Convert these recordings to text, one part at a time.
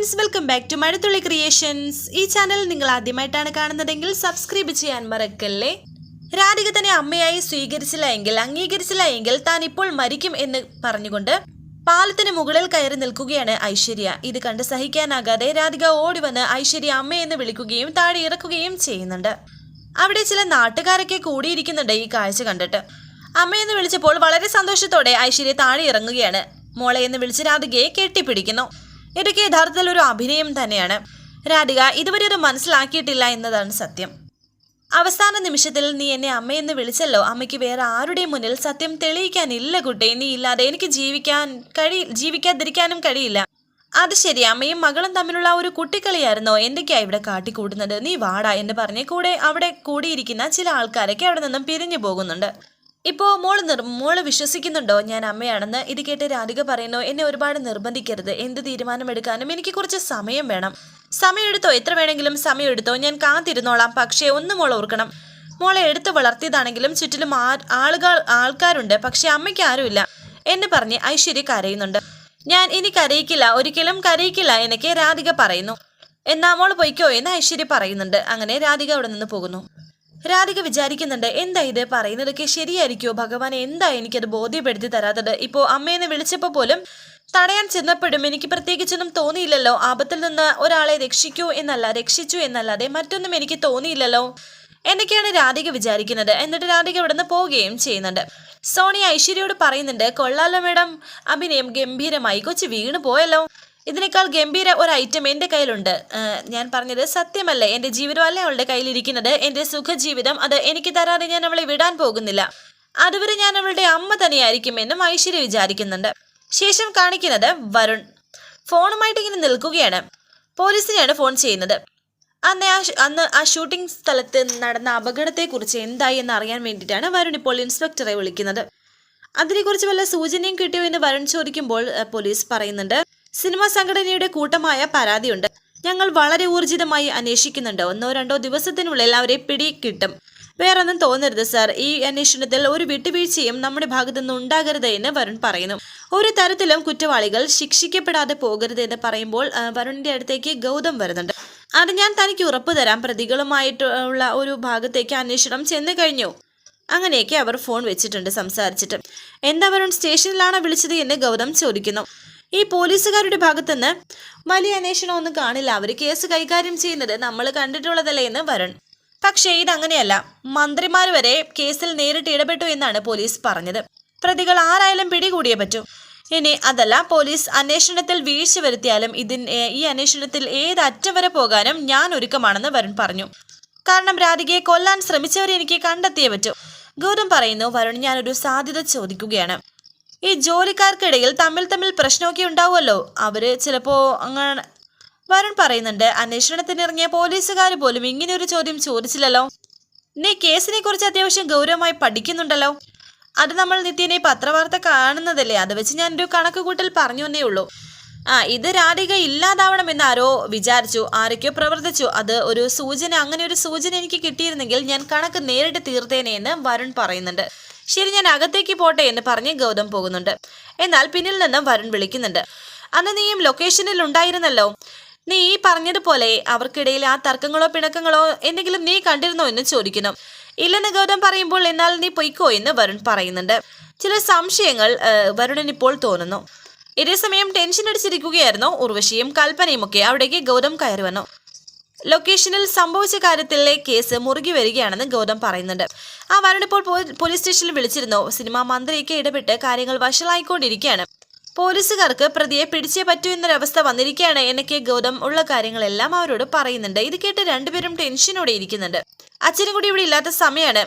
Friends welcome back to Mazhathulli creations ഈ channel നിങ്ങൾ ആദ്യമായിട്ടാണ് കാണുന്നതെങ്കിൽ സബ്സ്ക്രൈബ് ചെയ്യാൻ മറക്കല്ലേ? രാധിക തന്നെ അമ്മയായി സ്വീകരിച്ചില്ല എങ്കിൽ അംഗീകരിച്ചില്ല എങ്കിൽ താൻ ഇപ്പോൾ മരിക്കും എന്ന് പറഞ്ഞുകൊണ്ട് പാലത്തിന് മുകളിൽ കയറി നിൽക്കുകയാണ് ഐശ്വര്യ. ഇത് കണ്ട് സഹിക്കാനാകാതെ രാധിക ഓടി വന്ന് ഐശ്വര്യ അമ്മയെന്ന് വിളിക്കുകയും താഴെ ഇറക്കുകയും ചെയ്യുന്നുണ്ട്. അവിടെ ചില നാട്ടുകാരൊക്കെ കൂടിയിരിക്കുന്നുണ്ട് ഈ കാഴ്ച കണ്ടിട്ട്. അമ്മയെന്ന് വിളിച്ചപ്പോൾ വളരെ സന്തോഷത്തോടെ ഐശ്വര്യ താഴെ ഇറങ്ങുകയാണ്. മോളെ എന്ന് വിളിച്ച് രാധികയെ കെട്ടിപ്പിടിക്കുന്നു. ഇതൊക്കെ യഥാർത്ഥത്തിൽ ഒരു അഭിനയം തന്നെയാണ്. രാധിക ഇതുവരെ അത് മനസ്സിലാക്കിയിട്ടില്ല എന്നതാണ് സത്യം. അവസാന നിമിഷത്തിൽ നീ എന്നെ അമ്മയെന്ന് വിളിച്ചല്ലോ. അമ്മയ്ക്ക് വേറെ ആരുടെയും മുന്നിൽ സത്യം തെളിയിക്കാനില്ല കുട്ടി. നീ ഇല്ലാതെ എനിക്ക് ജീവിക്കാൻ കഴി ജീവിക്കാതിരിക്കാനും കഴിയില്ല. അത് ശരി അമ്മയും മകളും തമ്മിലുള്ള ഒരു കുട്ടിക്കളിയായിരുന്നോ? എന്തൊക്കെയാ ഇവിടെ കാട്ടിക്കൂട്ടുന്നത്? നീ വാടാ എന്ന് പറഞ്ഞ് കൂടെ അവിടെ കൂടിയിരിക്കുന്ന ചില ആൾക്കാരൊക്കെ അവിടെ നിന്നും പിരിഞ്ഞു പോകുന്നുണ്ട്. ഇപ്പോ മോൾ നിർ മോൾ വിശ്വസിക്കുന്നുണ്ടോ ഞാൻ അമ്മയാണെന്ന്? ഇത് കേട്ട് രാധിക പറയുന്നു എന്നെ ഒരുപാട് നിർബന്ധിക്കരുത്. എന്ത് തീരുമാനമെടുക്കാനും എനിക്ക് കുറച്ച് സമയം വേണം. സമയമെടുത്തോ? എത്ര വേണമെങ്കിലും സമയമെടുത്തോ? ഞാൻ കാത്തിരുന്നോളാം. പക്ഷേ ഒന്ന് മോൾ ഓർക്കണം. മോളെ എടുത്ത് വളർത്തിയതാണെങ്കിലും ചുറ്റിലും ആളുകൾ ആൾക്കാരുണ്ട്. പക്ഷെ അമ്മയ്ക്ക് ആരുമില്ല. എന്ന് പറഞ്ഞ് ഐശ്വര്യ കരയുന്നുണ്ട്. ഞാൻ ഇനി കരയിക്കില്ല. ഒരിക്കലും കരയിക്കില്ല എന്നൊക്കെ രാധിക പറയുന്നു. എന്നാ മോൾ പൊയ്ക്കോ എന്ന് ഐശ്വര്യ പറയുന്നുണ്ട്. അങ്ങനെ രാധിക അവിടെ നിന്ന് പോകുന്നു. രാധിക വിചാരിക്കുന്നുണ്ട് എന്താ ഇത് പറയുന്നതൊക്കെ ശരിയായിരിക്കോ ഭഗവാൻ എന്താ എനിക്കത് ബോധ്യപ്പെടുത്തി തരാത്തത്? ഇപ്പോ അമ്മയെന്ന് വിളിച്ചപ്പോൾ പോലും തടയാൻ ചെന്നപ്പോഴും എനിക്ക് പ്രത്യേകിച്ചൊന്നും തോന്നിയില്ലല്ലോ. ആപത്തിൽ നിന്ന് ഒരാളെ രക്ഷിക്കൂ എന്നല്ല രക്ഷിച്ചു എന്നല്ലാതെ മറ്റൊന്നും എനിക്ക് തോന്നിയില്ലല്ലോ. എന്നൊക്കെയാണ് രാധിക വിചാരിക്കുന്നത്. എന്നിട്ട് രാധിക ഇവിടെ നിന്ന് പോവുകയും ചെയ്യുന്നുണ്ട്. സോണി ഐശ്വര്യയോട് പറയുന്നുണ്ട് കൊള്ളാലോ മേഡം. അഭിനയം ഗംഭീരമായി. കൊച്ചു വീണ് പോയല്ലോ ഇതിനേക്കാൾ ഗംഭീര ഒരു ഐറ്റം എന്റെ കയ്യിലുണ്ട്. ഞാൻ പറഞ്ഞത് സത്യമല്ലേ? എന്റെ ജീവിതമല്ല അവളുടെ കയ്യിലിരിക്കുന്നത്? എന്റെ സുഖജീവിതം അത് എനിക്ക് തരാതെ ഞാൻ അവളെ വിടാൻ പോകുന്നില്ല. അതുവരെ ഞാൻ അവളുടെ അമ്മ തന്നെയായിരിക്കും എന്നും ഐശ്വര്യ വിചാരിക്കുന്നുണ്ട്. ശേഷം കാണിക്കുന്നത് വരുൺ. ഫോണുമായിട്ട് ഇങ്ങനെ നിൽക്കുകയാണ്. പോലീസിനെയാണ് ഫോൺ ചെയ്യുന്നത്. അന്ന് ആ അന്ന് ആ ഷൂട്ടിംഗ് സ്ഥലത്ത് നടന്ന അപകടത്തെക്കുറിച്ച് എന്തായി എന്ന് അറിയാൻ വേണ്ടിയിട്ടാണ് വരുൺ ഇപ്പോൾ ഇൻസ്പെക്ടറെ വിളിക്കുന്നത്. അതിനെക്കുറിച്ച് വല്ല സൂചനയും കിട്ടിയോ എന്ന് വരുൺ ചോദിക്കുമ്പോൾ പോലീസ് പറയുന്നുണ്ട് സിനിമാ സംഘടനയുടെ കൂട്ടമായ പരാതിയുണ്ട്. ഞങ്ങൾ വളരെ ഊർജിതമായി അന്വേഷിക്കുന്നുണ്ട്. ഒന്നോ രണ്ടോ ദിവസത്തിനുള്ളിൽ അവരെ പിടി കിട്ടും വേറൊന്നും തോന്നരുത് സാർ. ഈ അന്വേഷണത്തിൽ ഒരു വിട്ടുവീഴ്ചയും നമ്മുടെ ഭാഗത്തുനിന്ന് ഉണ്ടാകരുത് എന്ന് വരുൺ പറയുന്നു. ഒരു തരത്തിലും കുറ്റവാളികൾ ശിക്ഷിക്കപ്പെടാതെ പോകരുത് എന്ന് പറയുമ്പോൾ വരുണിന്റെ അടുത്തേക്ക് ഗൗതം വരുന്നുണ്ട്. അത് ഞാൻ തനിക്ക് ഉറപ്പു തരാം. പ്രതികളുമായിട്ടുള്ള ഒരു ഭാഗത്തേക്ക് അന്വേഷണം ചെന്നു കഴിഞ്ഞു. അങ്ങനെയൊക്കെ അവർ ഫോൺ വെച്ചിട്ടുണ്ട് സംസാരിച്ചിട്ട്. എന്താ വരുൺ സ്റ്റേഷനിലാണോ വിളിച്ചത് എന്ന് ഗൗതം ചോദിക്കുന്നു. ഈ പോലീസുകാരുടെ ഭാഗത്തുനിന്ന് വലിയ അന്വേഷണമൊന്നും കാണില്ല. അവർ കേസ് കൈകാര്യം ചെയ്യുന്നത് നമ്മൾ കണ്ടിട്ടുള്ളതല്ലേ എന്ന് വരുൺ. പക്ഷേ ഇതങ്ങനെയല്ല. മന്ത്രിമാർ വരെ കേസിൽ നേരിട്ട് ഇടപെട്ടു എന്നാണ് പോലീസ് പറഞ്ഞത്. പ്രതികൾ ആരായാലും പിടികൂടിയേ പറ്റൂ. ഇനി അതല്ല പോലീസ് അന്വേഷണത്തിൽ വീഴ്ച വരുത്തിയാലും ഇതിൻ ഈ അന്വേഷണത്തിൽ ഏത് അറ്റം വരെ പോകാനും ഞാൻ ഒരുക്കമാണെന്ന് വരുൺ പറഞ്ഞു. കാരണം രാധികയെ കൊല്ലാൻ ശ്രമിച്ചവരെ എനിക്ക് കണ്ടെത്തിയേ പറ്റൂ. ഗൗതം പറയുന്നു വരുൺ ഞാനൊരു സാധ്യത ചോദിക്കുകയാണ്. ഈ ജോലിക്കാർക്കിടയിൽ തമ്മിൽ തമ്മിൽ പ്രശ്നമൊക്കെ ഉണ്ടാവുമല്ലോ. അവർ ചിലപ്പോ അങ്ങനെ വരുൺ പറയുന്നുണ്ട് അന്വേഷണത്തിനിറങ്ങിയ പോലീസുകാർ പോലും ഇങ്ങനെ ഒരു ചോദ്യം ചോദിച്ചില്ലല്ലോ. നീ കേസിനെ കുറിച്ച് അത്യാവശ്യം ഗൗരവമായി പഠിക്കുന്നുണ്ടല്ലോ. അത് നമ്മൾ നിത്യനെ പത്രവാർത്ത കാണുന്നതല്ലേ? അത് വെച്ച് ഞാനൊരു കണക്ക് കൂട്ടൽ പറഞ്ഞു എന്നേ ഉള്ളൂ. ആ ഇത് രാധിക ഇല്ലാതാവണമെന്ന് ആരോ വിചാരിച്ചു. ആരൊക്കെയോ പ്രവർത്തിച്ചു. അത് ഒരു സൂചന അങ്ങനെ ഒരു സൂചന എനിക്ക് കിട്ടിയിരുന്നെങ്കിൽ ഞാൻ കണക്ക് നേരിട്ട് തീർത്തേനെ എന്ന് വരുൺ പറയുന്നുണ്ട്. ശരി ഞാൻ അകത്തേക്ക് പോട്ടെ എന്ന് പറഞ്ഞ് ഗൗതം പോകുന്നുണ്ട്. എന്നാൽ പിന്നിൽ നിന്നും വരുൺ വിളിക്കുന്നുണ്ട്. അന്ന് നീയും ലൊക്കേഷനിൽ ഉണ്ടായിരുന്നല്ലോ. നീ ഈ പറഞ്ഞതുപോലെ അവർക്കിടയിൽ ആ തർക്കങ്ങളോ പിണക്കങ്ങളോ എന്തെങ്കിലും നീ കണ്ടിരുന്നോ എന്ന് ചോദിക്കുന്നു. ഇല്ലെന്ന് ഗൗതം പറയുമ്പോൾ എന്നാൽ നീ പൊയ്ക്കോ എന്ന് വരുൺ പറയുന്നുണ്ട്. ചില സംശയങ്ങൾ വരുണൻ ഇപ്പോൾ തോന്നുന്നു. ഇതേസമയം ടെൻഷൻ അടിച്ചിരിക്കുകയായിരുന്നു. ഉർവശിയും കൽപ്പനയും ഒക്കെ അവിടേക്ക് ഗൗതം കയറി വന്നു. ലൊക്കേഷനിൽ സംഭവിച്ച കാര്യത്തിലെ കേസ് മുറുകി വരികയാണെന്ന് ഗൗതം പറയുന്നുണ്ട്. ആ വരുൺ ഇപ്പോൾ പോലീസ് സ്റ്റേഷനിൽ വിളിച്ചിരുന്നു. സിനിമാ മന്ത്രിയൊക്കെ ഇടപെട്ട് കാര്യങ്ങൾ വഷളായിക്കൊണ്ടിരിക്കുകയാണ്. പോലീസുകാർക്ക് പ്രതിയെ പിടിച്ചേ പറ്റൂ എന്നൊരവസ്ഥ വന്നിരിക്കുകയാണ് എന്നൊക്കെ ഗൗതം ഉള്ള കാര്യങ്ങളെല്ലാം അവരോട് പറയുന്നുണ്ട്. ഇത് കേട്ട് രണ്ടുപേരും ടെൻഷനോടെ ഇരിക്കുന്നുണ്ട്. അച്ഛനും കൂടി ഇവിടെ ഇല്ലാത്ത സമയമാണ്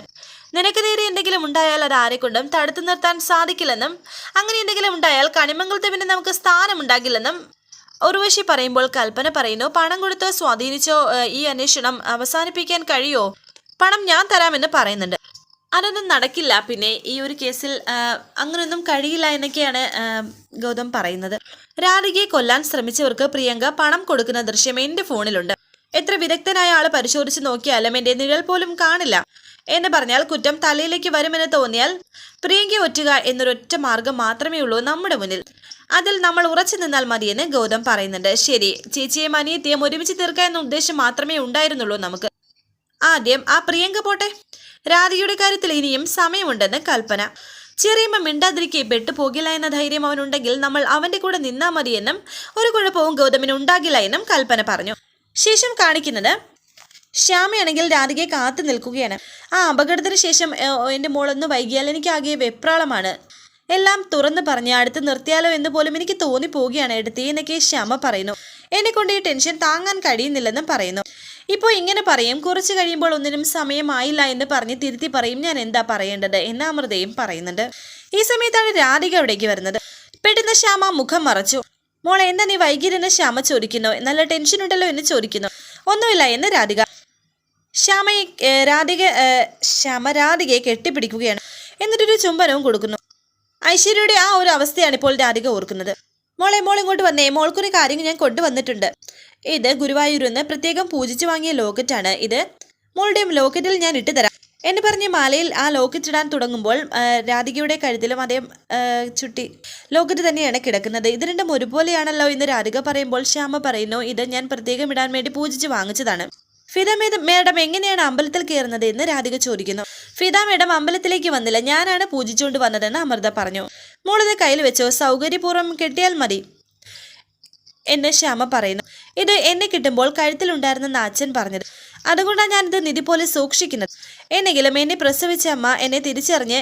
നിനക്ക് നേരെ എന്തെങ്കിലും ഉണ്ടായാൽ അത് ആരെക്കൊണ്ടും തടുത്തു നിർത്താൻ സാധിക്കില്ലെന്നും അങ്ങനെ എന്തെങ്കിലും ഉണ്ടായാൽ കണിമംഗലത്തെ പിന്നെ നമുക്ക് സ്ഥാനമുണ്ടാകില്ലെന്നും ഉർവശി പറയുമ്പോൾ കൽപ്പന പറയുന്നു പണം കൊടുത്ത് സ്വാധീനിച്ചോ ഈ അന്വേഷണം അവസാനിപ്പിക്കാൻ കഴിയോ? പണം ഞാൻ തരാമെന്ന് പറയുന്നുണ്ട്. അതൊന്നും നടക്കില്ല. പിന്നെ ഈ ഒരു കേസിൽ അങ്ങനെയൊന്നും കഴിയില്ല എന്നൊക്കെയാണ് ഗൗതം പറയുന്നത്. രാധികയെ കൊല്ലാൻ ശ്രമിച്ചവർക്ക് പ്രിയങ്ക പണം കൊടുക്കുന്ന ദൃശ്യം എന്റെ ഫോണിലുണ്ട്. എത്ര വിദഗ്ധനായ ആൾ പരിശോധിച്ച് നോക്കിയാലും എന്റെ നിഴൽ പോലും കാണില്ല. എന്ന് പറഞ്ഞാൽ കുറ്റം തലയിലേക്ക് വരുമെന്ന് തോന്നിയാൽ പ്രിയങ്കയെ ഒറ്റുക എന്നൊരൊറ്റ മാർഗം മാത്രമേ ഉള്ളൂ നമ്മുടെ മുന്നിൽ. അതിൽ നമ്മൾ ഉറച്ചു നിന്നാൽ മതിയെന്ന് ഗൗതം പറയുന്നുണ്ട്. ശരി ചേച്ചിയെയും അനിയത്തിയും ഒരുമിച്ച് തീർക്കുക എന്ന ഉദ്ദേശം മാത്രമേ ഉണ്ടായിരുന്നുള്ളൂ നമുക്ക്. ആദ്യം ആ പ്രിയങ്ക പോട്ടെ. രാധികയുടെ കാര്യത്തിൽ ഇനിയും സമയമുണ്ടെന്ന് കൽപ്പന. ചെറിയമ്മ മിണ്ടാതിരിക്കെ പെട്ടുപോകില്ല എന്ന ധൈര്യം അവനുണ്ടെങ്കിൽ നമ്മൾ അവന്റെ കൂടെ നിന്നാ മതിയെന്നും ഒരു കുഴപ്പവും ഗൗതമിന് ഉണ്ടാകില്ല എന്നും കൽപ്പന പറഞ്ഞു. ശേഷം കാണിക്കുന്നത് ശ്യാമയാണെങ്കിൽ രാധികയെ കാത്തു നിൽക്കുകയാണ്. ആ അപകടത്തിന് ശേഷം എന്റെ മോളൊന്ന് വൈകിയാൽ എനിക്കാകെ വെപ്രാളമാണ്. എല്ലാം തുറന്ന് പറഞ്ഞ് അടുത്ത് നിർത്തിയാലോ എന്ന് പോലും എനിക്ക് തോന്നിപ്പോവുകയാണ് എടുത്തി എന്നൊക്കെ ശ്യാമ പറയുന്നു. എന്നെ കൊണ്ട് ഈ ടെൻഷൻ താങ്ങാൻ കഴിയുന്നില്ലെന്നും പറയുന്നു. ഇപ്പോൾ ഇങ്ങനെ പറയും. കുറച്ച് കഴിയുമ്പോൾ ഒന്നിനും സമയമായില്ല എന്ന് പറഞ്ഞ് തിരുത്തി പറയും. ഞാൻ എന്താ പറയേണ്ടത് എന്ന് അമൃതയും പറയുന്നുണ്ട്. ഈ സമയത്താണ് രാധിക അവിടേക്ക് വരുന്നത്. പെട്ടെന്ന് ശ്യാമ മുഖം മറച്ചു. മോളെ എന്താ നീ വൈകിയിരുന്ന് ശ്യാമ ചോദിക്കുന്നു? നല്ല ടെൻഷൻ ഉണ്ടല്ലോ എന്ന് ചോദിക്കുന്നു. ഒന്നുമില്ല എന്ന് രാധിക ശ്യാമയെ രാധിക ശ്യാമരാധികയെ ശ്യാമ രാധികയെ കെട്ടിപ്പിടിക്കുകയാണ്. എന്നിട്ടൊരു ചുംബനവും കൊടുക്കുന്നു. ഐശ്വര്യയുടെ ആ ഒരു അവസ്ഥയാണ് ഇപ്പോൾ രാധിക ഓർക്കുന്നത്. മോളെ മോൾ ഇങ്ങോട്ട് വന്നേ. മോൾക്കൊരു കാര്യം ഞാൻ കൊണ്ടുവന്നിട്ടുണ്ട്. ഇത് ഗുരുവായൂരിൽ നിന്ന് പ്രത്യേകം പൂജിച്ചു വാങ്ങിയ ലോക്കറ്റാണ് ഇത്. മോളുടെയും ലോക്കറ്റിൽ ഞാൻ ഇട്ടു തരാം എന്ന് പറഞ്ഞ് മാലയിൽ ആ ലോക്കറ്റ് ഇടാൻ തുടങ്ങുമ്പോൾ രാധികയുടെ കഴുത്തിലും അതേ ചുട്ടി ലോക്കറ്റ് തന്നെയാണ് കിടക്കുന്നത്. ഇത് രണ്ടും ഒരുപോലെയാണല്ലോ ഇന്ന് രാധിക പറയുമ്പോൾ ശ്യാമ പറയുന്നു ഇത് ഞാൻ പ്രത്യേകം ഇടാൻ വേണ്ടി പൂജിച്ച് വാങ്ങിച്ചതാണ്. ഫിദ മേഡം എങ്ങനെയാണ് അമ്പലത്തിൽ കയറുന്നത് എന്ന് രാധിക ചോദിക്കുന്നു. ഫിദ മേഡം അമ്പലത്തിലേക്ക് വന്നില്ല. ഞാനാണ് പൂജിച്ചുകൊണ്ട് വന്നതെന്ന് അമൃത പറഞ്ഞു. മോളിത് കയ്യിൽ വെച്ചോ? സൗകര്യപൂർവം കെട്ടിയാൽ മതി എന്ന് ശ്യാമ പറയുന്നു. ഇത് എന്നെ കിട്ടുമ്പോൾ കഴുത്തിലുണ്ടായിരുന്നെന്ന് അച്ഛൻ പറഞ്ഞത്. അതുകൊണ്ടാണ് ഞാനിത് നിധി പോലെ സൂക്ഷിക്കുന്നത്. എന്നെങ്കിലും എന്നെ പ്രസവിച്ച അമ്മ എന്നെ തിരിച്ചറിഞ്ഞ്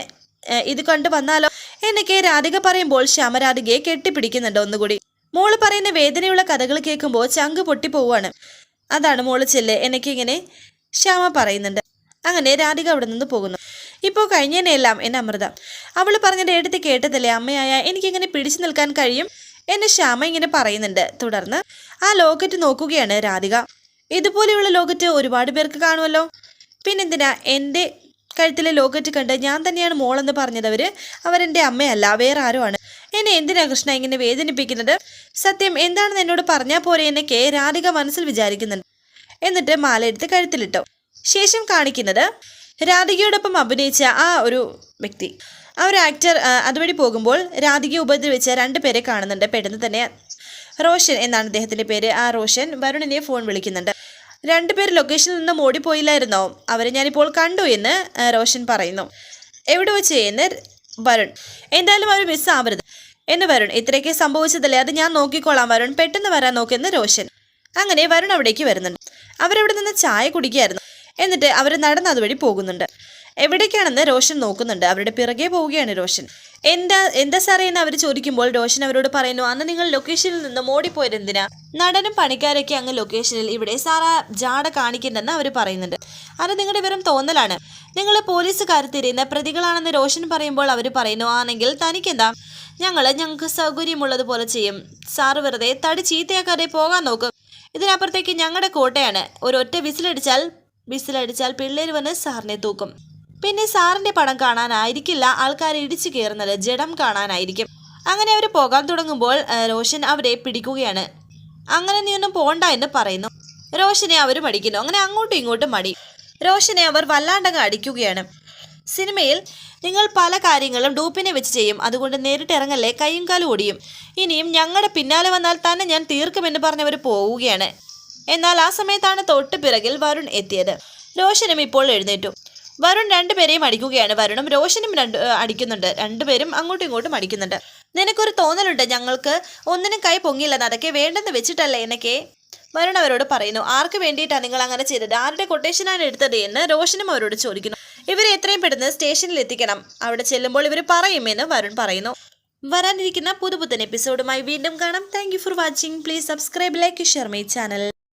ഇത് കണ്ടു വന്നാലോ എന്നൊക്കെ രാധിക പറയുമ്പോൾ ശ്യാമ രാധികയെ കെട്ടിപ്പിടിക്കുന്നുണ്ട് ഒന്നുകൂടി. മോൾ പറയുന്ന വേദനയുള്ള കഥകൾ കേൾക്കുമ്പോൾ ചങ്ക് പൊട്ടിപ്പോവാണ് അതാണ് മോൾ ചെല്ല്. എനിക്കിങ്ങനെ ശ്യാമ പറയുന്നുണ്ട്. അങ്ങനെ രാധിക അവിടെ നിന്ന് പോകുന്നു. ഇപ്പോൾ കഴിഞ്ഞതിനെല്ലാം എന്നെ അമൃത. അവൾ പറഞ്ഞത് എടുത്ത് കേട്ടതല്ലേ? അമ്മയായ എനിക്കിങ്ങനെ പിടിച്ചു നിൽക്കാൻ കഴിയും എന്നെ ശ്യാമ ഇങ്ങനെ പറയുന്നുണ്ട്. തുടർന്ന് ആ ലോക്കറ്റ് നോക്കുകയാണ് രാധിക. ഇതുപോലെയുള്ള ലോക്കറ്റ് ഒരുപാട് പേർക്ക് കാണുമല്ലോ. പിന്നെന്തിനാ? എന്റെ കഴുത്തിലെ ലോക്കറ്റ് കണ്ട് ഞാൻ തന്നെയാണ് മോളെന്ന് പറഞ്ഞത് അവർ അവരെന്റെ അമ്മയല്ല വേറെ ആരോ ആണ്. എന്നെ എന്തിനാ കൃഷ്ണ ഇങ്ങനെ വേദനിപ്പിക്കുന്നത്? സത്യം എന്താണെന്ന് എന്നോട് പറഞ്ഞാൽ പോരെ കെ രാധിക മനസ്സിൽ വിചാരിക്കുന്നുണ്ട്. എന്നിട്ട് മാല എടുത്ത് കഴുത്തിലിട്ടു. ശേഷം കാണിക്കുന്നത് രാധികയോടൊപ്പം അഭിനയിച്ച ആ ഒരു വ്യക്തി. ആ ഒരു ആക്ടർ അതുവഴി പോകുമ്പോൾ രാധികയെ ഉപദ്രവിച്ച രണ്ട് പേരെ കാണുന്നുണ്ട്. പെട്ടെന്ന് തന്നെ റോഷൻ എന്നാണ് അദ്ദേഹത്തിന്റെ പേര്. ആ റോഷൻ വരുണിനെ ഫോൺ വിളിക്കുന്നുണ്ട്. രണ്ടുപേർ ലൊക്കേഷനിൽ നിന്നും ഓടിപ്പോയില്ലായിരുന്നോ? അവരെ ഞാനിപ്പോൾ കണ്ടു എന്ന് റോഷൻ പറയുന്നു. എവിടെ വെച്ച് എന്ന് വരുൺ. എന്തായാലും അവർ മിസ്സാവരുത് എന്ന് വരുൺ ഇത്രയൊക്കെ സംഭവിച്ചതല്ലേ? അത് ഞാൻ നോക്കിക്കോളാം വരുൺ. പെട്ടെന്ന് വരാൻ നോക്കുന്ന രോഷൻ. അങ്ങനെ വരുൺ അവിടേക്ക് വരുന്നുണ്ട്. അവരവിടെ നിന്ന് ചായ കുടിക്കുകയായിരുന്നു എന്നിട്ട് അവർ നടന്ന് അതുവഴി പോകുന്നുണ്ട്. എവിടേക്കാണെന്ന് റോഷൻ നോക്കുന്നുണ്ട്. അവരുടെ പിറകെ പോവുകയാണ് റോഷൻ എന്താ എന്താ സാറേ എന്ന് അവർ ചോദിക്കുമ്പോൾ റോഷൻ അവരോട് പറയുന്നു അന്ന് നിങ്ങൾ ലൊക്കേഷനിൽ നിന്ന് ഓടിപ്പോയത് എന്തിനാ? നടനും പണിക്കാരൊക്കെ അങ്ങ് ലൊക്കേഷനിൽ ഇവിടെ സാറാ ജാട കാണിക്കണ്ടെന്ന് അവർ പറയുന്നുണ്ട്. അത് നിങ്ങളുടെ വെറും തോന്നലാണ്. നിങ്ങൾ പോലീസുകാർ തിരിയുന്ന പ്രതികളാണെന്ന് റോഷൻ പറയുമ്പോൾ അവർ പറയുന്നു ആണെങ്കിൽ തനിക്കെന്താ? ഞങ്ങൾ ഞങ്ങൾക്ക് സൗകര്യമുള്ളതുപോലെ ചെയ്യും. സാറ് വെറുതെ തടി ചീത്തയാക്കാതെ പോകാൻ നോക്കും. ഇതിനപ്പുറത്തേക്ക് ഞങ്ങളുടെ കോട്ടയാണ്. ഒരൊറ്റ വിസിലടിച്ചാൽ വിസിലടിച്ചാൽ പിള്ളേർ വന്ന് സാറിനെ തൂക്കും. പിന്നെ സാറിന്റെ പടം കാണാനായിരിക്കില്ല. ആൾക്കാർ ഇടിച്ചു കയറുന്നത് ജഡം കാണാനായിരിക്കും. അങ്ങനെ അവർ പോകാൻ തുടങ്ങുമ്പോൾ റോഷൻ അവരെ പിടിക്കുകയാണ്. അങ്ങനെ നീ ഒന്നും പോണ്ട എന്ന് പറയുന്നു. റോഷനെ അവർ മടിക്കുന്നു. അങ്ങനെ അങ്ങോട്ടും ഇങ്ങോട്ടും മടി. റോഷനെ അവർ വല്ലാണ്ടങ്ങ് അടിക്കുകയാണ്. സിനിമയിൽ നിങ്ങൾ പല കാര്യങ്ങളും ഡൂപ്പിനെ വെച്ച് ചെയ്യും. അതുകൊണ്ട് നേരിട്ട് ഇറങ്ങല്ലേ. കൈയും കാലും ഓടിയും ഇനിയും ഞങ്ങളുടെ പിന്നാലെ വന്നാൽ തന്നെ ഞാൻ തീർക്കുമെന്ന് പറഞ്ഞവർ പോവുകയാണ്. എന്നാൽ ആ സമയത്താണ് തൊട്ട് പിറകിൽ വരുൺ എത്തിയത്. റോഷനും ഇപ്പോൾ എഴുന്നേറ്റു. വരുൺ രണ്ടുപേരെയും അടിക്കുകയാണ്. വരുണും രോഷനും രണ്ട് അടിക്കുന്നുണ്ട്. രണ്ടുപേരും അങ്ങോട്ടും ഇങ്ങോട്ടും അടിക്കുന്നുണ്ട്. നിനക്കൊരു തോന്നലുണ്ട്. ഞങ്ങൾക്ക് ഒന്നിനും കൈ പൊങ്ങിയില്ലെന്ന് അതൊക്കെ വേണ്ടെന്ന് വെച്ചിട്ടല്ലേ എന്നൊക്കെ വരുൺ അവരോട് പറയുന്നു. ആർക്ക് വേണ്ടിയിട്ടാണ് നിങ്ങൾ അങ്ങനെ ചെയ്തത്? ആരുടെ കൊട്ടേഷനാണ് എടുത്തത്? എന്ന് രോഷനും അവരോട് ചോദിക്കുന്നു. ഇവരെ എത്രയും പെട്ടെന്ന് സ്റ്റേഷനിൽ എത്തിക്കണം. അവിടെ ചെല്ലുമ്പോൾ ഇവർ പറയുമെന്ന് വരുൺ പറയുന്നു. വരാനിരിക്കുന്ന പുതുപുത്തൻ എപ്പിസോഡുമായി വീണ്ടും കാണാം. Thank for watching please subscribe like share my channel